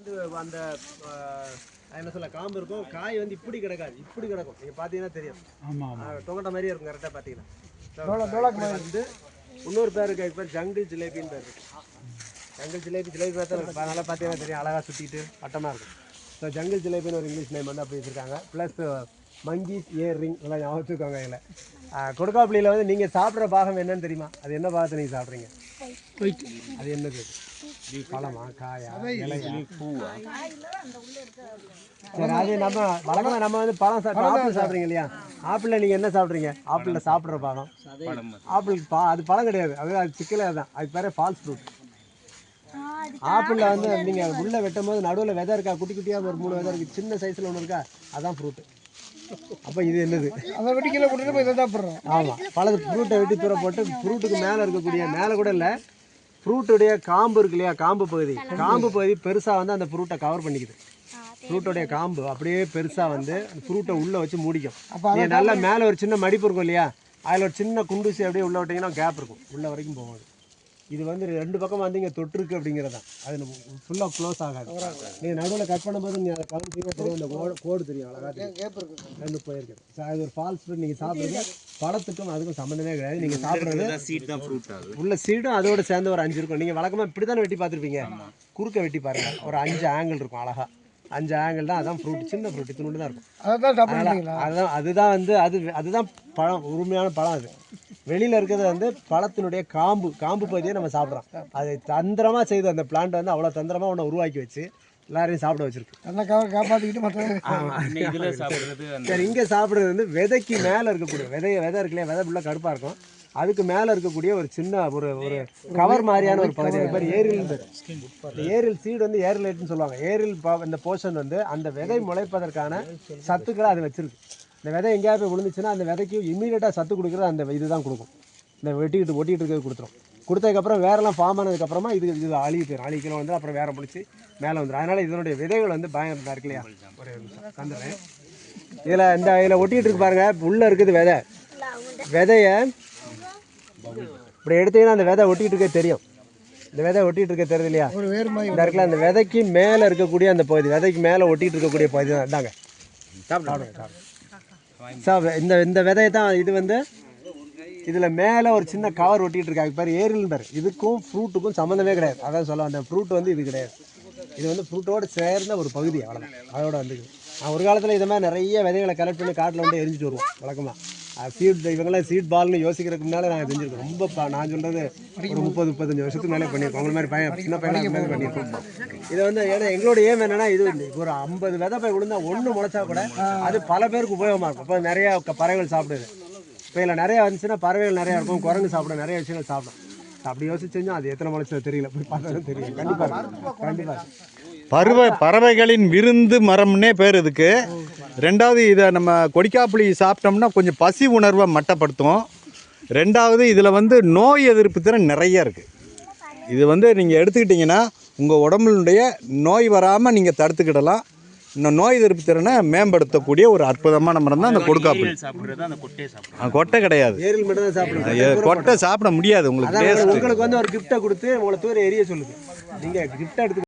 வந்து அந்த என்ன சொல்ல காம்பு இருக்கும் காய் வந்து இப்படி கிடக்காது இப்படி கிடக்கும். நீங்க பாத்தீங்கன்னா தெரியும். டொங்கட்ட மாதிரியே இருக்கும் கரெக்டாக பார்த்தீங்கன்னா. வந்து இன்னொரு பேர் இருக்கு பேர் ஜங்கிள் ஜிலேபின்னு பேர் இருக்கு. ஜங்கிள் ஜிலேபி ஜிலேபி பார்த்தா இருக்கு. அதனால பார்த்தீங்கன்னா தெரியும் அழகாக சுற்றிட்டு வட்டமாக இருக்கும். ஸோ ஜங்கிள் ஜிலேபின்னு ஒரு இங்கிலீஷ் நேம் வந்து அப்படி வச்சிருக்காங்க. ப்ளஸ் மங்கீஸ் இயர் ரிங் இதெல்லாம் ஞாபகம் வச்சுக்கோங்க இதில். கொடுக்காப்புளியில் வந்து நீங்கள் சாப்பிட்ற பாகம் என்னன்னு தெரியுமா? அது என்ன பாகத்தை நீங்கள் சாப்பிட்றீங்க? அது என்னது? அது? பழமா காயா இலையா? சரி அது நம்ம வழக்கமாக நம்ம வந்து பழம் சாப்பிட்டு ஆப்பிள் சாப்பிட்றீங்க இல்லையா? ஆப்பிளில் நீங்கள் என்ன சாப்பிட்றீங்க? ஆப்பிளில் சாப்பிட்ற பாகம் ஆப்பிள் பா அது பழம் கிடையாது. அது அது சிக்கலே தான் அது பேர் ஃபால்ஸ் ஃப்ரூட் ஆப்பிளில் வந்து நீங்கள் உள்ளே வெட்டும் போது நடுவில் விதை இருக்கா? குட்டி குட்டியாக ஒரு மூணு விதை இருக்குது சின்ன சைஸில் ஒன்று இருக்கா? அதான் ஃப்ரூட்டு அப்போ இது என்னது? அதை வெட்டி கீழே போட்டுட்டு போய் இதை சாப்பிட்றோம். ஆமாம் பழது ஃப்ரூட்டை வெட்டி தூர போட்டு ஃப்ரூட்டுக்கு மேலே இருக்கக்கூடிய மேலே கூட இல்லை. ஃப்ரூட்டுடைய காம்பு இருக்கு இல்லையா? காம்பு பகுதி. காம்பு பகுதி பெருசாக வந்து அந்த ஃப்ரூட்டை கவர் பண்ணிக்குது. ஃப்ரூட்டோடைய காம்பு அப்படியே பெருசாக வந்து ஃப்ரூட்டை உள்ளே வச்சு மூடிக்கும். நல்லா மேலே ஒரு சின்ன மடிப்பு இருக்கும் இல்லையா? அதில் ஒரு சின்ன குண்டுசி அப்படியே உள்ளே விட்டிங்கன்னா கேப் இருக்கும். உள்ள வரைக்கும் போகும். இது வந்து ரெண்டு பக்கம் வந்து இங்கே தொட்டிருக்கு அப்படிங்கிறது. தான் அது ஃபுல்லாக க்ளோஸ் ஆகாது. நீங்கள் நடுவில் கட் பண்ணும்போது நீங்கள் அதை கவனிச்சிங்கன்னா தெரியும் இந்த கோடு கோடு தெரியும் அழகாக ரெண்டு போயிருக்கு அது ஒரு ஃபால்ஸ் ஃப்ரூட் நீங்கள் சாப்பிட்றது பழத்துக்கும் அதுக்கும் சம்மந்தமே கிடையாது. நீங்கள் சாப்பிட்றது சீட் தான் ஃப்ரூட் ஆகுது. உள்ள சீடும் அதோட சேர்ந்து ஒரு அஞ்சு இருக்கும். நீங்கள் வழக்கமாக இப்படி தானே வெட்டி பார்த்துருப்பீங்க? குறுக்க வெட்டி பாருங்க. ஒரு அஞ்சு ஆங்கிள் இருக்கும் அழகா. அஞ்சு ஆங்கிள் தான் அதான் ஃப்ரூட் சின்ன ஃப்ரூட் இத்தினோண்டு தான் இருக்கும். அதுதான் அதுதான் வந்து அது அதுதான் பழம் உரிமையான பழம் அது. வெளியில் இருக்கிறது வந்து பழத்தினுடைய காம்பு காம்பு பகுதியை நம்ம சாப்பிட்றோம். அது தந்திரமாக செய்து அந்த பிளான்ட் வந்து அவ்வளோ தந்திரமாக ஒன்று உருவாக்கி வச்சு எல்லாரையும் சாப்பிட வச்சிருக்கு. நல்லா காப்பாற்றிக்கிட்டு மற்ற சரி இங்கே சாப்பிட்றது வந்து விதைக்கு மேலே இருக்கக்கூடிய விதை விதை இருக்கு இல்லையா விதை உள்ள கருப்பாக இருக்கும். அதுக்கு மேலே இருக்கக்கூடிய ஒரு சின்ன ஒரு ஒரு கவர் மாதிரியான ஒரு பகுதி. அது பேர் ஏரில் சீடு வந்து ஏரிலேட்னு சொல்லுவாங்க. ஏரில் இந்த போர்ஷன் வந்து அந்த விதை முளைப்பதற்கான சத்துக்களை அது வச்சிருக்கு. இந்த விதை எங்கேயாவது போய் விழுந்துச்சுன்னா அந்த விதைக்கு இம்மீடியட்டாக சத்து கொடுக்குறது அந்த இதுதான் கொடுக்கும். இந்த வெட்டிக்கிட்டு ஒட்டிக்கிட்டு இருக்கிறது கொடுத்துரும். கொடுத்ததுக்கப்புறம் வேறெல்லாம் ஃபார்ம் ஆனதுக்கப்புறமா இது இது அழுகி போயிடும் அழுகிக்கணும் வந்து அப்புறம் வேற முடிச்சு மேலே வந்துடும் அதனால இதனுடைய விதைகள் வந்து பயங்கரமாக இருக்கு இல்லையா? ஒரு தந்துடுறேன். இதில் இந்த இதில் ஒட்டிக்கிட்டு இருக்கு பாருங்க. உள்ளே இருக்குது விதை. விதைய இப்படி எடுத்தீங்கன்னா அந்த விதை ஒட்டிக்கிட்டு இருக்க தெரியும். இந்த விதை ஒட்டிகிட்டு இருக்க தெரியுது இல்லையா? ஒரு வேறு மாதிரி இந்த இருக்குல்ல அந்த விதைக்கு மேலே இருக்கக்கூடிய அந்த பகுதி விதைக்கு மேலே ஒட்டிகிட்டு இருக்கக்கூடிய பகுதி தான். இந்தாங்க. சாப்பிடுங்க சாப்பிடுங்க. சாப்பிடு இந்த இந்த விதையை தான் இது வந்து இதில் மேலே ஒரு சின்ன கவர் ஒட்டிகிட்டு இருக்காங்க. பேர் ஏரில் பேர். இதுக்கும் ஃப்ரூட்டுக்கும் சம்மந்தமே கிடையாது. அதான் சொல்ல அந்த ஃப்ரூட் வந்து இது கிடையாது. இது வந்து ஃப்ரூட்டோடு சேர்ந்த ஒரு பகுதி அவ்வளோதான் அதோட வந்து நான் ஒரு காலத்தில் இதை மாதிரி நிறைய விதைகளை கலெக்ட் பண்ணி காட்டில் வந்து எரிஞ்சிட்டு வருவோம் வழக்கமாக சீட் இவங்களாம் சீட் பால்னு யோசிக்கிறதுக்கு முன்னால நாங்கள் செஞ்சுருக்கோம் ரொம்ப நான் சொல்கிறது ஒரு முப்பது முப்பத்தஞ்சு வருஷத்துக்கு மேலே பண்ணியிருக்கோம் உங்களை மாதிரி பையன் சின்ன பையனாக மாதிரி பண்ணியிருக்கோம் இதை வந்து ஏன்னா எங்களோட ஏம் என்னென்னா இது ஒரு ஐம்பது விதை போய் விழுந்தா ஒன்று முளைச்சா கூட அது பல பேருக்கு உபயோகமாக இருக்கும். இப்போ நிறையா பறவைகள் சாப்பிடுது. இப்போ இதில் நிறையா இருந்துச்சுன்னா பறவைகள் நிறையா இருக்கும். குரங்கு சாப்பிடும் நிறைய விஷயங்கள் சாப்பிடும் அப்படி யோசிச்சு செஞ்சோம் அது எத்தனை முளைச்சது தெரியல. போய் பார்த்தாலும் தெரியும். கண்டிப்பாக கண்டிப்பாக பருவ பறவைகளின் விருந்து மரம்னே பேர் இதுக்கு. ரெண்டாவது இதை நம்ம கொடிக்காப்புளி சாப்பிட்டோம்னா கொஞ்சம் பசி உணர்வை மட்டப்படுத்தும். ரெண்டாவது இதில் வந்து நோய் எதிர்ப்பு திறன் நிறைய இருக்குது இது வந்து நீங்கள் எடுத்துக்கிட்டிங்கன்னா உங்கள் உடம்புடைய நோய் வராமல் நீங்கள் தடுத்துக்கிடலாம். இந்த நோய் எதிர்ப்பு திறனை மேம்படுத்தக்கூடிய ஒரு அற்புதமான மரம் தான் அந்த கொடுக்காப்புளி கொட்டை கிடையாது. ஏரில் மட்டும் தான் சாப்பிடுங்க அது கொட்டை சாப்பிட முடியாது உங்களுக்கு உங்களுக்கு வந்து ஒரு கிஃப்ட்டை கொடுத்து உங்களை தூர எரிய சொல்லுது. நீங்கள் கிஃப்ட் எடுத்து